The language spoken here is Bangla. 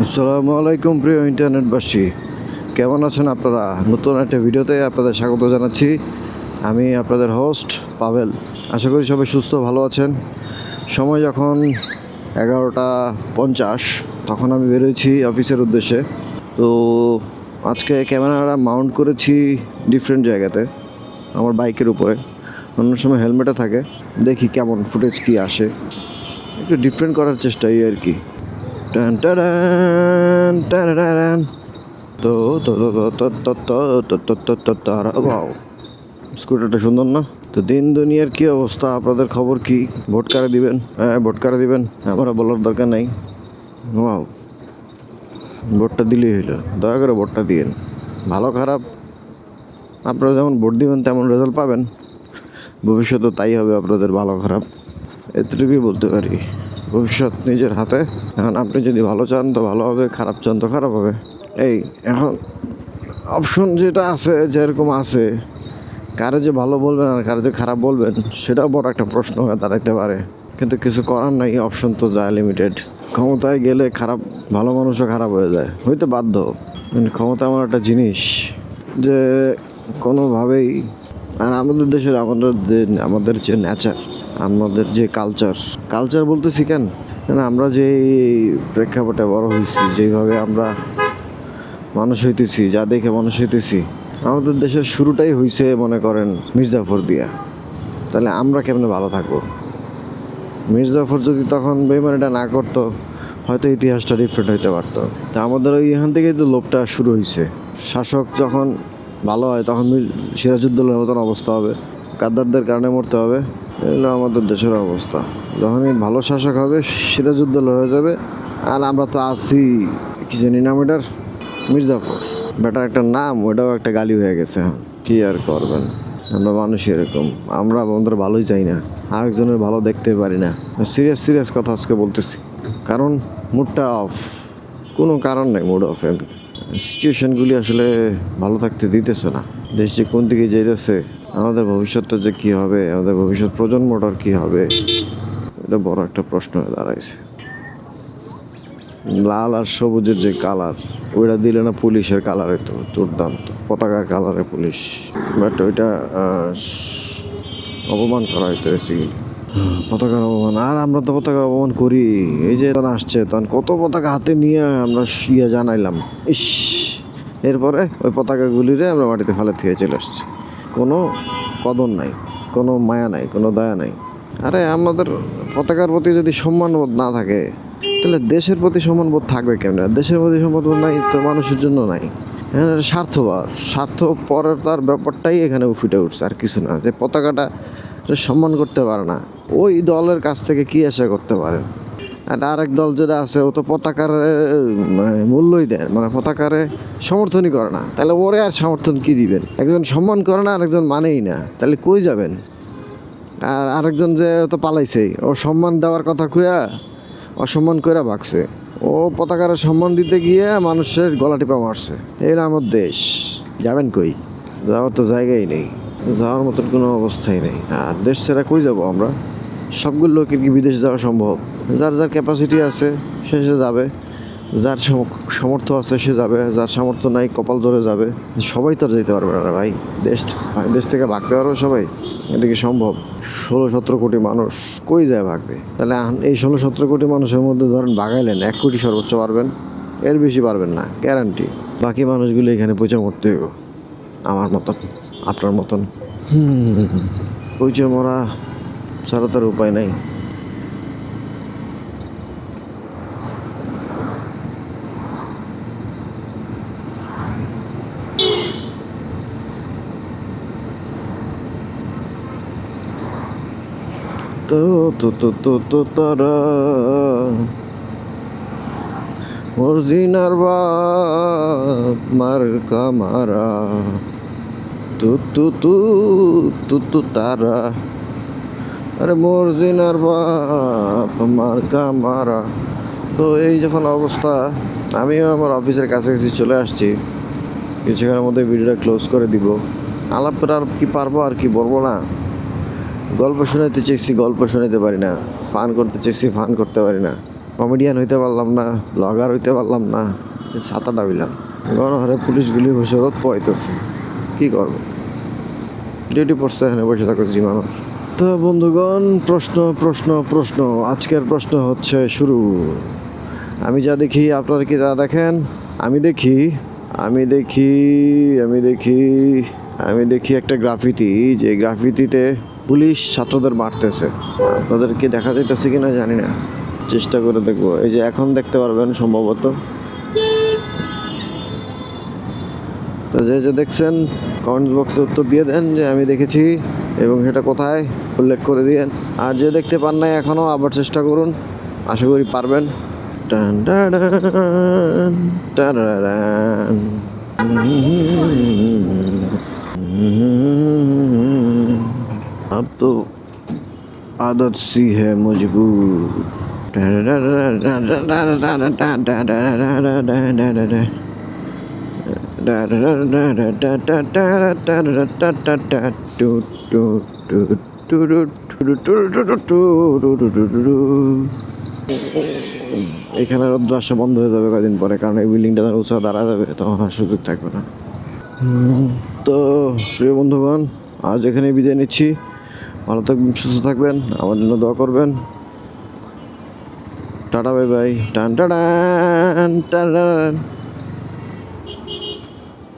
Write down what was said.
আসসালামু আলাইকুম প্রিয় ইন্টারনেটবাসী। কেমন আছেন আপনারা? নতুন একটা ভিডিওতে আপনাদের স্বাগত জানাচ্ছি। আমি আপনাদের হোস্ট পাভেল। আশা করি সবাই সুস্থ, ভালো আছেন। সময় যখন এগারোটা পঞ্চাশ, তখন আমি বেরোয়েছি অফিসের উদ্দেশ্যে। তো আজকে ক্যামেরাটা মাউন্ট করেছি ডিফারেন্ট জায়গাতে, আমার বাইকের উপরে। অন্য সময় হেলমেটে থাকে। দেখি কেমন ফুটেজ কি আসে। একটু ডিফারেন্ট করার চেষ্টা এই আর কি। টান টান টান তো তো তো তো তো তো তো বাও স্কুটারটা সুন্দর না তো দিন দুনিয়ার কি অবস্থা আপনাদের খবর কি ভোট কারে দিবেন হ্যাঁ ভোট কারে দিবেন আমরা বলার দরকার নাই ওয়াও ভোটটা দিলেই হইল দয়া করে ভোটটা দিয়েন ভালো খারাপ আপনারা যেমন ভোট দিবেন তেমন রেজাল্ট পাবেন ভবিষ্যতে তাই হবে আপনাদের ভালো খারাপ এতটুকুই বলতে পারি ভবিষ্যৎ নিজের হাতে। এখন আপনি যদি ভালো চান, তো ভালো হবে, খারাপ চান, তো খারাপ হবে। এই, এখন অপশন যেটা আছে, যেরকম আছে, কারে যে ভালো বলবেন আর কারে যে খারাপ বলবেন, সেটাও বড় একটা প্রশ্ন হয়ে দাঁড়াইতে পারে। কিন্তু কিছু করার নাই অপশন তো যায় লিমিটেড ক্ষমতায় গেলে খারাপ, ভালো মানুষও খারাপ হয়ে যায়। হইতে বাধ্য। কিন্তু ক্ষমতা এমন একটা জিনিস যে কোনোভাবেই আর আমাদের দেশের, আমাদের আমাদের যে নেচার আমাদের যে কালচার কালচার বলতেছি কেন? আমরা যে প্রেক্ষাপটে বড় হয়েছি, যেভাবে আমরা মানুষ হইতেছি, যা দেখে মানুষ হইতেছি, আমাদের দেশের শুরুটাই হয়েছে মনে করেন, মির্জাফর দিয়া। তাহলে আমরা কেমনে ভালো থাকব? মির্জাফর যদি তখন বেমানিটা না করতো, হয়তো ইতিহাসটা ডিফারেন্ট হইতে পারতো। তা আমাদের ওই এখান থেকেই তো লোভটা শুরু হয়েছে শাসক যখন ভালো হয়, তখন সিরাজউদ্দৌলার মতন অবস্থা হবে। গাদ্দারদের কারণে মরতে হবে, এগুলো আমাদের দেশের অবস্থা। যখনই ভালো শাসক হবে, সিরাজউদ্দৌলা হয়ে যাবে, আর আমরা তো আছি, কি জানি নাম এটার মির্জাফর বেটার একটা নাম, ওটাও একটা গালি হয়ে গেছে। কি আর করবেন? আমরা মানুষ এরকম, আমরা আমাদের ভালোই চাই না, আরেকজনের ভালো দেখতে পারি না। সিরিয়াস সিরিয়াস কথা আজকে বলতেছি, কারণ মুডটা অফ কোনো কারণ নেই মুড অফ এমনি। সিচুয়েশনগুলি আসলে ভালো থাকতে দিতেছে না। দেশ যে কোন দিকে যেতেছে আমাদের ভবিষ্যৎটা যে কী হবে, আমাদের ভবিষ্যৎ প্রজন্মটার কী হবে, এটা বড় একটা প্রশ্ন হয়ে দাঁড়াইছে। লাল আর সবুজের যে কালার, ওইটা দিলে না পুলিশের কালারে তো দুর্দান্ত। পতাকার কালারে পুলিশ, বাট ওইটা অপমান করা হয়তো বেসিক্যালি পতাকার অপমান আর আমরা তো পতাকার অপমান করি। এই যে তখন আসছে, তখন কত পতাকা হাতে নিয়ে আমরা ইয়ে জানাইলাম। ইস! এরপরে ওই পতাকাগুলিরে আমরা মাটিতে ফালে থেকে চলে আসছি। কোনো কদর নাই, কোনো মায়া নাই, কোনো দয়া নাই। আরে, আমাদের পতাকার প্রতি যদি সম্মানবোধ না থাকে, তাহলে দেশের প্রতি সম্মানবোধ থাকবে কেমন? দেশের প্রতি সম্মানবোধ নাই তো মানুষের জন্য নাই। হ্যাঁ এটা স্বার্থ পরের তার ব্যাপারটাই এখানে ফুটে উঠছে, আর কিছু না। যে পতাকাটা সম্মান করতে পারে না। ওই দলের কাছ থেকে কি আশা করতে পারে? আর আরেক দল যেটা আছে, ও তো পতাকার মানে মূল্যই দেয় মানে পতাকারে সমর্থনই করে না। তাহলে ওরে আর সমর্থন কি দিবেন? একজন সম্মান করে না, আরেকজন মানেই না। তাহলে কই যাবেন? আর আরেকজন যে তো পালাইছেই, ও সম্মান দেওয়ার কথা কুয়া অসম্মান করে ভাগছে। ও পতাকার সম্মান দিতে গিয়ে মানুষের গলা টিপা মারছে। এই হলো আমার দেশ। যাবেন কই? যাওয়ার তো জায়গাই নেই। যাওয়ার মতন কোনো অবস্থাই নেই। আর দেশ ছেড়ে কই যাব আমরা? সবগুলো লোকের কি বিদেশ যাওয়া সম্ভব? যার যার ক্যাপাসিটি আছে, সে সে যাবে। যার সামর্থ্য আছে, সে যাবে। যার সামর্থ্য নাই, কপাল ধরে যাবে। সবাই তো আর যেতে পারবে না ভাই। দেশ দেশ থেকে ভাগতে পারবে সবাই? এটা কি সম্ভব? ষোলো সতেরো কোটি মানুষ কই যায় ভাগবে? তাহলে এই ষোলো সতেরো কোটি মানুষের মধ্যে ধরেন ভাগাইলেন, এক কোটি সর্বোচ্চ পারবেন? এর বেশি পারবেন না গ্যারান্টি বাকি মানুষগুলো এখানে পয়সা মরতে হইব। আমার মতন, আপনার মতন। পয়সা মরা ছাড়া তার উপায় নাই। তো তো তো তো, তারা মর্জিনার বাপ, মার কামারা। তু তু তু তু তু, তারা। আরে মর্জিনার বাপ, মার কামারা। তো এই যখন অবস্থা, আমিও আমার অফিসের কাছাকাছি চলে আসছি। কিছুক্ষণের মধ্যে ভিডিওটা ক্লোজ করে দিব। আলাপ করে আর কি পারব আর কি বলব না। গল্প শোনাইতে চেয়েছি, গল্প শোনাইতে পারি না। ফান করতে চেয়েছি, ফান করতে পারি না। কমেডিয়ান হইতে পারলাম না ব্লগার হইতে পারলাম না ছাতাটা হইলাম। গণহারে পুলিশগুলি বসে রোদ পাইতেছে কী করব? ডিউটি পড়ছে এখানে, বসে থাকো জিমানোর তো বন্ধুগণ, প্রশ্ন প্রশ্ন প্রশ্ন, আজকের প্রশ্ন হচ্ছে শুরু। আমি যা দেখি, আপনারা কি যা দেখেন? আমি দেখি আমি দেখি আমি দেখি আমি দেখি একটা গ্রাফিতি যে গ্রাফিতিতে পুলিশ ছাত্রদের মারতেছে। আপনাদের কি দেখা যাইতেছে কিনা জানি না। চেষ্টা করে দেখবো এই যে এখন দেখতে পারবেন সম্ভবত তো যে যে দেখছেন কমেন্ট বক্সে উত্তর দিয়ে দেন যে আমি দেখেছি এবং সেটা কোথায় উল্লেখ করে দিয়েন আর যে দেখতে পান নাই এখনও আবার চেষ্টা করুন আশা করি পারবেন টান টাডান, টাডাডান। अब तो आदत सी है এখানে রোদ্র আসা বন্ধ হয়ে যাবে কদিন পরে, কারণ এই বিল্ডিংটা যখন উৎসাহ দাঁড়া যাবে, তখন আর সুযোগ থাকবে না। তো, প্রিয় বন্ধুগণ, আজ এখানে বিদায় নিচ্ছি। ভালো থাকবেন, সুস্থ থাকবেন, আমার জন্য দোয়া করবেন। টাটা বাই বাই টান টাডান টান